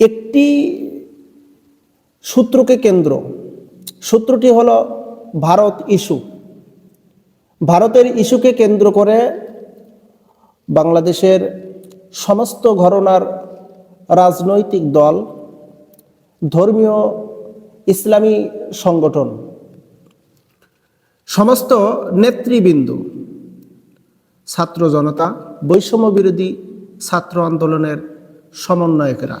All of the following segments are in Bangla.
একটি সূত্রকে কেন্দ্র। সূত্রটি হলো ভারত ইস্যু। ভারতের ইস্যুকে কেন্দ্র করে বাংলাদেশের সমস্ত ঘরনার রাজনৈতিক দল, ধর্মীয় ইসলামী সংগঠন, সমস্ত নেতৃবৃন্দ, ছাত্র জনতা বৈষম্য বিরোধী ছাত্র আন্দোলনের সমন্বয়কেরা।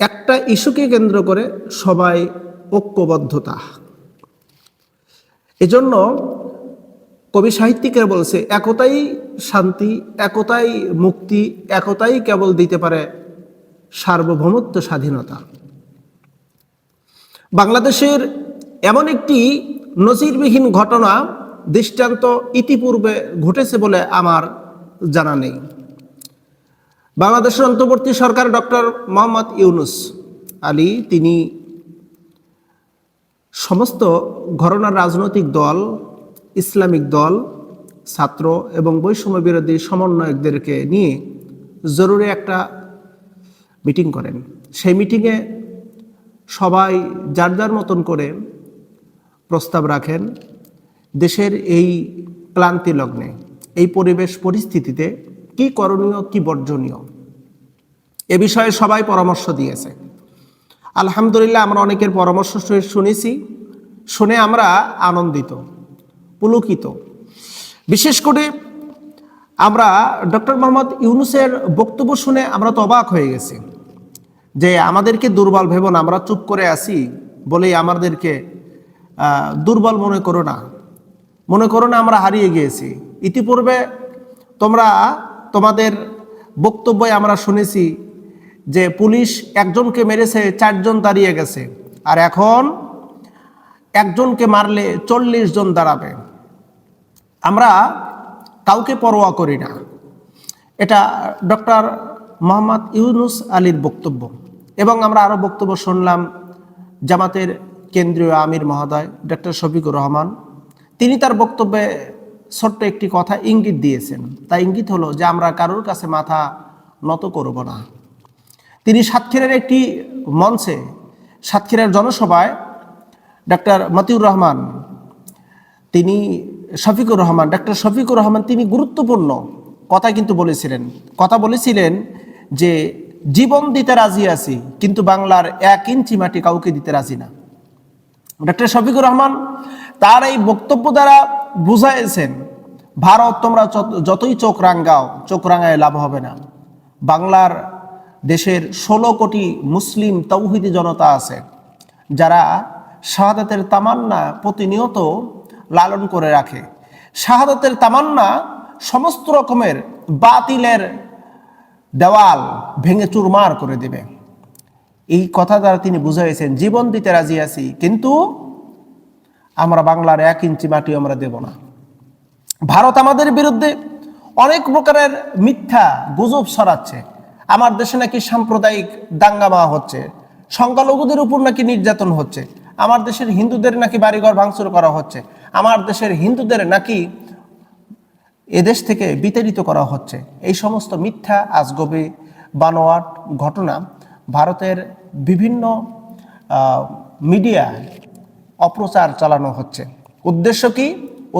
একটা ইস্যুকে কেন্দ্র করে সবাই ঐক্যবদ্ধতা। এজন্য কবি সাহিত্যিকের বলছে, একতাই শান্তি, একতাই মুক্তি, একতাই কেবল দিতে পারে সার্বভৌমত্ব স্বাধীনতা। বাংলাদেশের এমন একটি নজিরবিহীন ঘটনা দৃষ্টান্ত ইতিপূর্বে ঘটেছে বলে আমার জানা নেই। বাংলাদেশের অন্তর্বর্তী সরকার ডক্টর মোহাম্মদ ইউনুস আলী, তিনি সমস্ত ঘরনার রাজনৈতিক দল, ইসলামিক দল, ছাত্র এবং বৈষম্য বিরোধী সমন্বয়কদেরকে নিয়ে জরুরি একটা মিটিং করেন। সেই মিটিংয়ে সবাই যার যার মতন করে প্রস্তাব রাখেন দেশের এই ক্লান্তি লগ্নে, এই পরিবেশ পরিস্থিতিতে কি করণীয়, কি বর্জনীয়। এ বিষয়ে সবাই পরামর্শ দিয়েছে। আলহামদুলিল্লাহ আমরা অনেকের পরামর্শ শুনেছি, শুনে আমরা আনন্দিত, পুলকিত। বিশেষ করে আমরা ডক্টর মোহাম্মদ ইউনুসের বক্তব্য শুনে আমরা তো অবাক হয়ে গেছি যে আমাদেরকে দুর্বল ভেব না, আমরা চুপ করে আছি বলেই আমাদেরকে দুর্বল মনে করো না। মনে করো না আমরা হারিয়ে গিয়েছি। ইতিপূর্বে তোমরা তোমাদের বক্তব্যে আমরা শুনেছি যে পুলিশ একজনকে মেরেছে, চারজন দাঁড়িয়ে গেছে। আর এখন একজনকে মারলে চল্লিশ জন দাঁড়াবে। আমরা কাউকে পরোয়া করি না। এটা ডক্টর মোহাম্মদ ইউনুস আলীর বক্তব্য। এবং আমরা আরও বক্তব্য শুনলাম জামাতের কেন্দ্রীয় আমির মহোদয়, ডক্টর শফিকুর রহমান। তিনি তার বক্তব্যে ছোট্ট একটি কথা ইঙ্গিত দিয়েছেন। তা ইঙ্গিত হলো যে আমরা কারোর কাছে মাথা নত করব না। তিনি সাতক্ষীরার একটি মঞ্চে, সাতক্ষীরার জনসভায় ডক্টর মতিউর রহমান, তিনি শফিকুর রহমান, ডাক্তার শফিকুর রহমান তিনি গুরুত্বপূর্ণ কথা কিন্তু বলেছিলেন। কথা বলেছিলেন যে, জীবন দিতে রাজি আছি, কিন্তু বাংলার এক ইঞ্চি মাটি কাউকে দিতে রাজি না। ডক্টর শফিকুর রহমান তার এই বক্তব্য দ্বারা বুঝাইছেন, ভারত, তোমরা যত- যতই চোখ রাঙ্গাও চোখ রাঙায় লাভ হবে না। বাংলার দেশের ষোলো কোটি মুসলিম তৌহিদি জনতা আছে, যারা শাহাদাতের তামান্না প্রতিনিয়ত লালন করে রাখে। শাহাদাতের তামান্না সমস্ত রকমের বাতিলের দেওয়াল ভেঙে চুরমার করে দেবে। এই কথা দ্বারা তিনি বুঝাইছেন, জীবন দিতে রাজি আছি, কিন্তু আমরা বাংলার এক ইঞ্চি মাটি আমরা দেব না। ভারত আমাদের বিরুদ্ধে অনেক প্রকারের মিথ্যা গুজব ছড়াচ্ছে। আমার দেশে নাকি সাম্প্রদায়িক দাঙ্গামা হচ্ছে, সংখ্যালঘুদের উপর নাকি নির্যাতন হচ্ছে, আমার দেশের হিন্দুদের নাকি বাড়িঘর ভাঙচুর করা হচ্ছে, আমার দেশের হিন্দুদের নাকি এদেশ থেকে বিতাড়িত করা হচ্ছে। এই সমস্ত মিথ্যা, আজগবি, বানোয়াট ঘটনা ভারতের বিভিন্ন মিডিয়ায় অপ্রচার চালানো হচ্ছে। উদ্দেশ্য কি?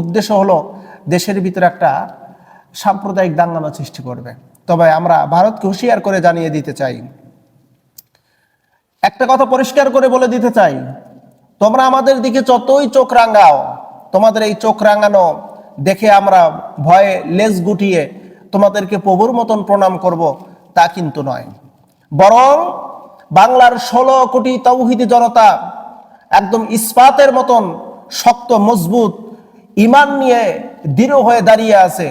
উদ্দেশ্য হলো দেশের ভিতরে একটা সাম্প্রদায়িক দাঙ্গামা সৃষ্টি করবে। তবে আমরা ভারতকে হুঁশিয়ার করে জানিয়ে দিতে চাই। একটা কথা পরিষ্কার করে বলে দিতে চাই, তোমরা আমাদের দিকে যতই চোখ রাঙাও, তোমাদের এই চোখ রাঙানো দেখে আমরা ভয়ে লেজ গুটিয়ে তোমাদেরকে প্রভুর মতন প্রণাম করব তা কিন্তু নয়। বরং বাংলার ষোলো কোটি তৌহিদি জনতা একদম ইস্পাতের মতন শক্ত, মজবুত, ইমান নিয়ে দৃঢ় হয়ে দাঁড়িয়ে আছে।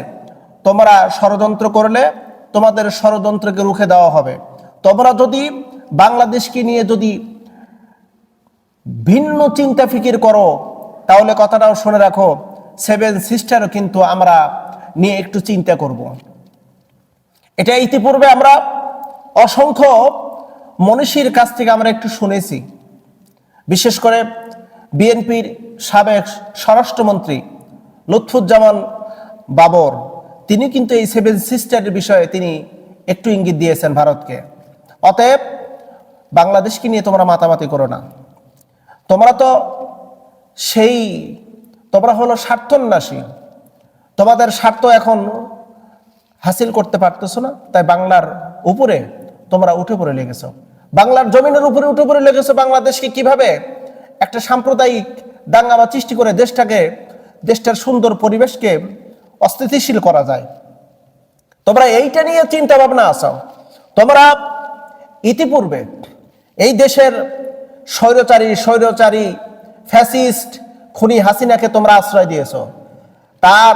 তোমরা ষড়যন্ত্র করলে তোমাদের ষড়যন্ত্রকে রুখে দেওয়া হবে। তোমরা যদি বাংলাদেশকে নিয়ে যদি ভিন্ন চিন্তা ফিকির করো, তাহলে কথাটাও শুনে রাখো সেভেন সিস্টারও কিন্তু আমরা নিয়ে একটু চিন্তা করব। এটা ইতিপূর্বে আমরা অসংখ্য মনীষীর কাছ থেকে আমরা একটু শুনেছি। বিশেষ করে বিএনপির সাবেক স্বরাষ্ট্রমন্ত্রী লুৎফুজ্জামান বাবর। তিনি কিন্তু এই সেভেন সিস্টারের বিষয়ে তিনি একটু ইঙ্গিত দিয়েছেন ভারতকে। অতএব, বাংলাদেশকে নিয়ে তোমরা মাতামাতি করো না। তোমরা তো সেই, তোমরা হলো স্বার্থন্যাসী। তোমাদের স্বার্থ এখন হাসিল করতে পারতেছো না, তাই বাংলার উপরে তোমরা উঠে পড়ে লেগেছো। বাংলার জমিনের উপরে উঠে পড়ে লেগেছো বাংলাদেশকে কীভাবে একটা সাম্প্রদায়িক দাঙ্গামা সৃষ্টি করে দেশটাকে, দেশটার সুন্দর পরিবেশকে অস্থিতিশীল করা যায়। তোমরা এইটা নিয়ে চিন্তা ভাবনা আসাও। তোমরা ইতিপূর্বে এই দেশের স্বৈরচারী স্বৈরচারী ফ্যাসিস্ট খুনি হাসিনাকে তোমরা আশ্রয় দিয়েছ। তার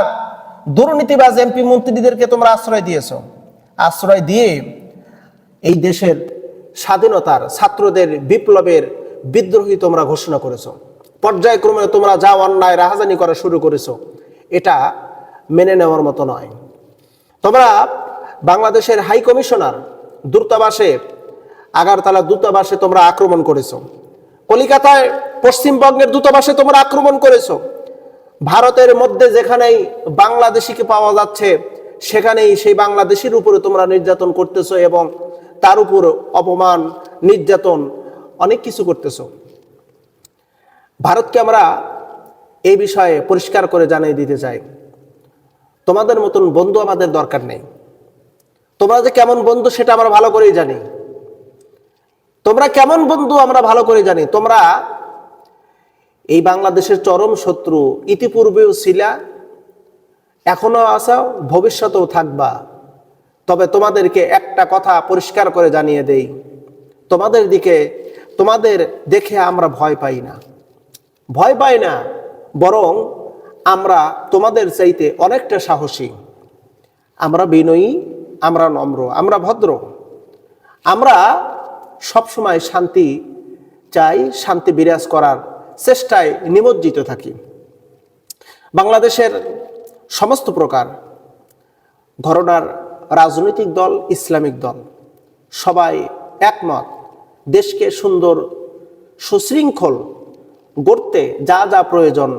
দুর্নীতিবাজ এমপি মন্ত্রীদেরকে তোমরা আশ্রয় দিয়েছ। আশ্রয় দিয়ে এই দেশের স্বাধীনতার ছাত্রদের বিপ্লবের বিদ্রোহী তোমরা ঘোষণা করেছ। পর্যায়ক্রমে তোমরা যা অন্যায়, রাহাজানি করা শুরু করেছ। এটা মেনে নেওয়ার মতো নয়। তোমরা বাংলাদেশের হাই কমিশনার, দূতাবাসে, আগারতলা দূতাবাসে তোমরা আক্রমণ করেছ। কলিকাতায় পশ্চিমবঙ্গের দূতাবাসে তোমরা আক্রমণ করেছ। ভারতের মধ্যে যেখানেই বাংলাদেশিকে পাওয়া যাচ্ছে, সেখানেই সেই বাংলাদেশের উপরে তোমরা নির্যাতন করতেছো এবং তার উপর অপমান, নির্যাতন অনেক কিছু করতেছো। ভারতকে আমরা এই বিষয়ে পরিষ্কার করে জানিয়ে দিতে চাই। তোমাদের মতন বন্ধু আমাদের দরকার নেই। তোমরা যে কেমন বন্ধু সেটা আমরা ভালো করেই জানি। তোমরা কেমন বন্ধু আমরা ভালো করে জানি। তোমরা এই বাংলাদেশের চরম শত্রু, ইতিপূর্বেও ছিলা, এখনও আসাও ভবিষ্যতেও থাকবা। তবে তোমাদেরকে একটা কথা পরিষ্কার করে জানিয়ে দেই। তোমাদের দিকে, তোমাদের দেখে আমরা ভয় পাই না। ভয় পাই না, বরং আমরা তোমাদের চাইতে অনেকটা সাহসী। আমরা বিনয়ী, আমরা নম্র, আমরা ভদ্র। আমরা সবসময় শান্তি চাই, শান্তি বিরাজ করার চেষ্টায় নিমজ্জিত থাকি। বাংলাদেশের সমস্ত প্রকার ঘটনার রাজনৈতিক দল, ইসলামিক দল, সবাই একমত। দেশকে সুন্দর, সুশৃঙ্খল গড়তে যা যা প্রয়োজন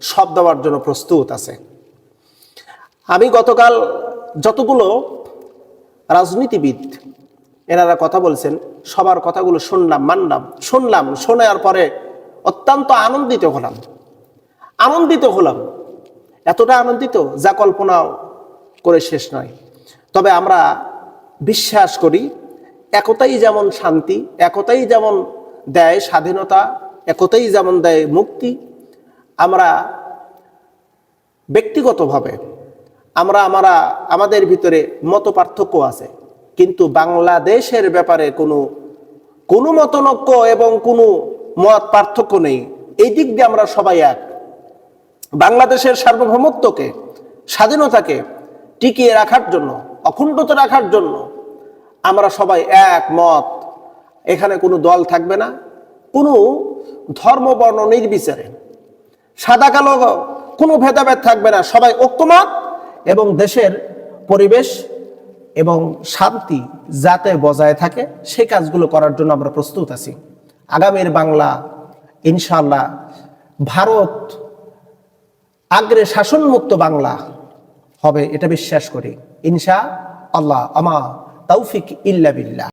সব দেওয়ার জন্য প্রস্তুত আছে। আমি গতকাল যতগুলো রাজনীতিবিদ, এনারা কথা বলছেন, সবার কথাগুলো শুনলাম, মানলাম, শুনলাম, শোনার পরে অত্যন্ত আনন্দিত হলাম। আনন্দিত হলাম। এতটা আনন্দিত যা কল্পনা করে শেষ নয়। তবে আমরা বিশ্বাস করি, একতাই যেমন শান্তি, একতাই যেমন দেয় স্বাধীনতা, একতাই যেমন দেয় মুক্তি আমরা ব্যক্তিগতভাবে, আমরা আমরা, আমাদের ভিতরে মত পার্থক্য আছে। কিন্তু বাংলাদেশের ব্যাপারে কোনো কোনো মতনৈক্য এবং কোনো মত পার্থক্য নেই। এই দিক দিয়ে আমরা সবাই এক। বাংলাদেশের সার্বভৌমত্বকে, স্বাধীনতাকে টিকিয়ে রাখার জন্য, অখণ্ডতা রাখার জন্য আমরা সবাই এক মত। এখানে কোনো দল থাকবে না। কোনো ধর্ম, বর্ণ, নির্বিচারে সাদা কালো কোনো ভেদাভেদ থাকবে না। সবাই ঐক্যমত এবং দেশের পরিবেশ এবং শান্তি যাতে বজায় থাকে, সেই কাজগুলো করার জন্য আমরা প্রস্তুত আছি। আগামীর বাংলা ইনশাল্লাহ ভারত আগ্রে শাসনমুক্ত বাংলা হবে, এটা বিশ্বাস করি। ইনশা আল্লাহ আমা তৌফিক ইল্লা বিল্লাহ।